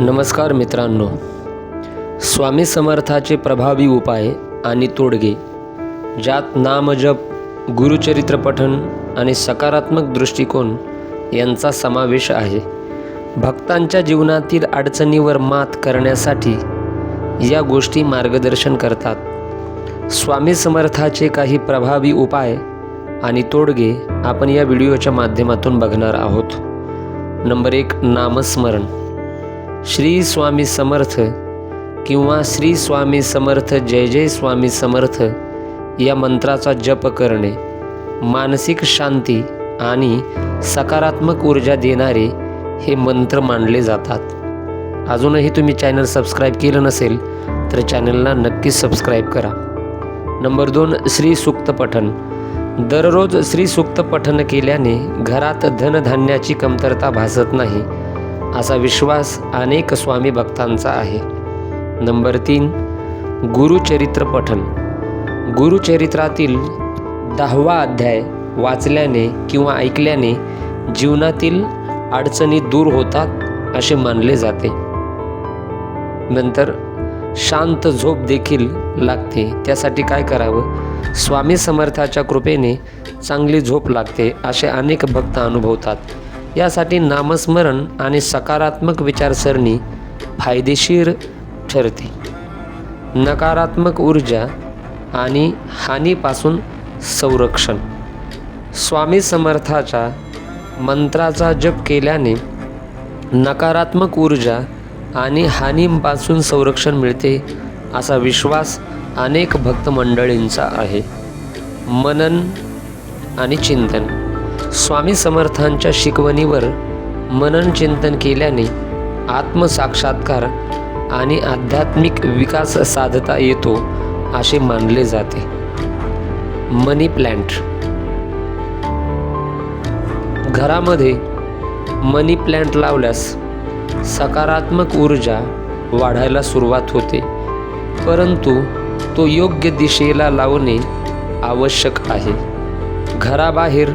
नमस्कार मित्रांनो. स्वामी समर्थाचे प्रभावी उपाय आणि तोडगे ज्यात नामजप गुरुचरित्र पठण आणि सकारात्मक दृष्टिकोन यांचा समावेश आहे. भक्तांच्या जीवनातील अडचणीवर मात करण्यासाठी या गोष्टी मार्गदर्शन करतात. स्वामी समर्थाचे काही प्रभावी उपाय आणि तोडगे आपण या व्हिडिओच्या माध्यमातून बघणार आहोत. नंबर एक नामस्मरण. श्री स्वामी समर्थ किंवा श्री स्वामी समर्थ जय जय स्वामी समर्थ या मंत्राचा जप करणे मानसिक शांती आणि सकारात्मक ऊर्जा देणारे हे मंत्र मानले जातात. अजूनही तुम्ही चॅनल सबस्क्राईब केलं नसेल तर चॅनलला नक्की सबस्क्राईब करा. नंबर दोन श्री सुक्त पठण. दररोज श्री सुक्त पठण केल्याने घरात धनधान्याची कमतरता भासत नाही. असा विश्वास अनेक स्वामी भक्तांचा आहे. नंबर तीन गुरुचरित्र पठन गुरुचरित्रातील दहावा अध्याय वाचल्याने किंवा ऐकल्याने जीवनातील अडचणी दूर होतात असे मानले जाते. नंतर शांत झोप देखील लागते. त्यासाठी काय करावं? स्वामी समर्थाच्या कृपेने चांगली झोप लागते असे अनेक भक्त अनुभवतात. यासाठी नामस्मरण आणि सकारात्मक विचारसरणी फायदेशीर ठरते. नकारात्मक ऊर्जा आणि हानीपासून संरक्षण. स्वामी समर्थाच्या मंत्राचा जप केल्याने नकारात्मक ऊर्जा आणि हानीपासून संरक्षण मिळते असा विश्वास अनेक भक्त मंडळींचा आहे. मनन आणि चिंतन. स्वामी समर्थांच्या शिकवणीवर मनन चिंतन केल्याने आत्मसाक्षात्कार आणि आध्यात्मिक विकास साधता येतो असे मानले जाते. Money plant. घरामध्ये मनी प्लॅन्ट लावल्यास सकारात्मक ऊर्जा वाढायला सुरुवात होते परंतु तो योग्य दिशेला लावणे आवश्यक आहे. घराबाहेर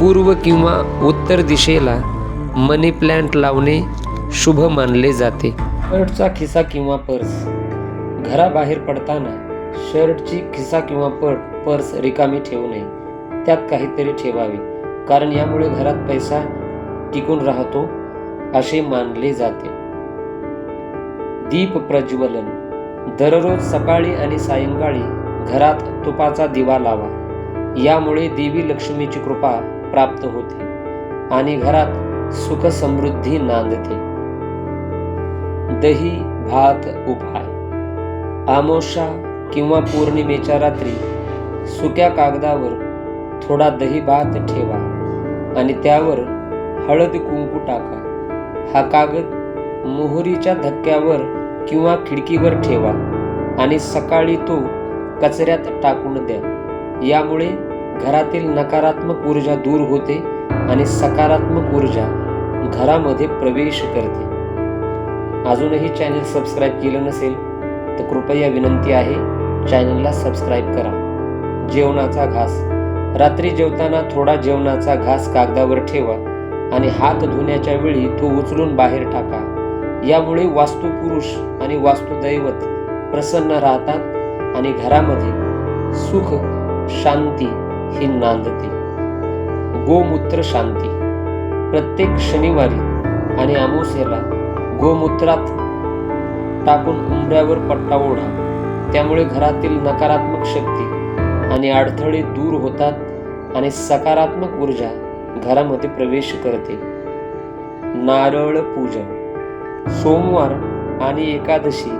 पूर्व किंवा उत्तर दिशेला मनी प्लॅन्ट लावणे शुभ मानले जाते. शर्टचा खिसा किंवा पर्स. घराबाहेर पडताना शर्टची खिसा किंवा पट पर्स रिकामी ठेवू नये त्यात काहीतरी ठेवावे. कारण यामुळे घरात पैसा टिकून राहतो असे मानले जाते. दीप प्रज्वलन. दररोज सकाळी आणि सायंकाळी घरात तुपाचा दिवा लावा. यामुळे देवी लक्ष्मीची कृपा प्राप्त होते आणि घरात सुख समृद्धी नांदते. दही भात उपाय. आमोशा किंवा पौर्णिमेच्या रात्री सुक्या कागदावर थोडा दही भात ठेवा आणि त्यावर हळद कुंकू टाका. हा कागद मोहरीच्या धक्क्यावर किंवा खिडकीवर ठेवा आणि सकाळी तो कचऱ्यात टाकून द्या. यामुळे घरातील नकारात्मक ऊर्जा दूर होते आणि सकारात्मक ऊर्जा घरामध्ये प्रवेश करते. अजूनही चॅनल सबस्क्राईब केलं नसेल तर कृपया विनंती आहे चॅनलला सबस्क्राईब करा. जेवणाचा घास. रात्री जेवताना थोडा जेवणाचा घास कागदावर ठेवा आणि हात धुण्याच्या वेळी तो उचलून बाहेर टाका. यामुळे वास्तुपुरुष आणि वास्तुदैवत प्रसन्न राहतात आणि घरामध्ये सुख शांती ही नांदते गोमूत्र शांती. प्रत्येक शनिवारी आणि अमावस्येला गोमूत्रात टाकून उंबऱ्यावर पट्टा ओढा. त्यामुळे घरातील नकारात्मक शक्ती आणि अडथळे दूर होतात आणि सकारात्मक ऊर्जा घरामध्ये प्रवेश करते. नारळ पूजन. सोमवार आणि एकादशी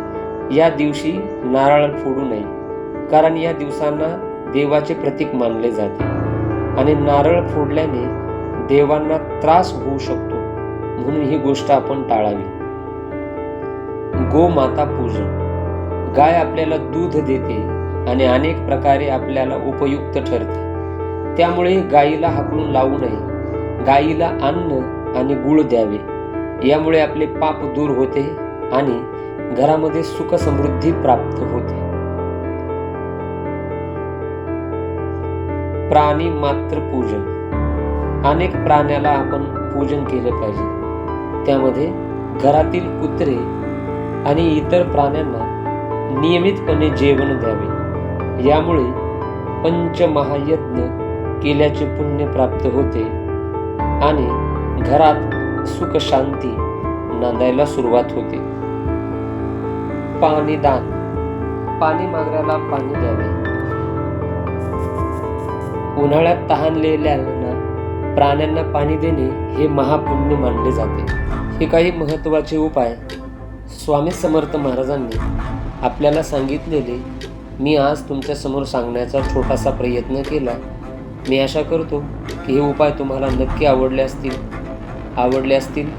या दिवशी नारळ फोडू नये. कारण या दिवसांना देवाचे प्रतीक मानले जाते. आणि नारळ फोडल्याने देवांना त्रास होऊ शकतो म्हणून ही गोष्ट आपण टाळावी. गोमाता पूजन. गाय आपल्याला दूध देते आणि अनेक प्रकारे आपल्याला उपयुक्त ठरते. त्यामुळे गायीला हाकलून लावू नये. गायीला अन्न आणि गुळ द्यावे. यामुळे आपले पाप दूर होते आणि घरामध्ये सुख समृद्धी प्राप्त होते. प्राणी मात्र पूजन. अनेक प्राण्याला आपण पूजन केलं पाहिजे. त्यामध्ये घरातील कुत्रे आणि इतर प्राण्यांना नियमितपणे जेवण द्यावे. यामुळे पंचमहायज्ञ केल्याचे पुण्य प्राप्त होते आणि घरात सुख शांती नांदायला सुरुवात होते. पाणी दान पाणी मागण्याला पाणी द्यावे. उन्हाळ्यात तहानलेल्यांना प्राण्यांना पाणी देणे हे महापुण्य मानले जाते. हे काही महत्त्वाचे उपाय स्वामी समर्थ महाराजांनी आपल्याला सांगितलेले. मी आज तुमच्यासमोर सांगण्याचा छोटासा प्रयत्न केला. मी आशा करतो की हे उपाय तुम्हाला नक्की आवडले असतील. आवडले असतील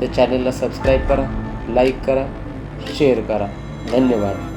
तर चॅनलला सबस्क्राईब करा लाईक करा शेअर करा. धन्यवाद.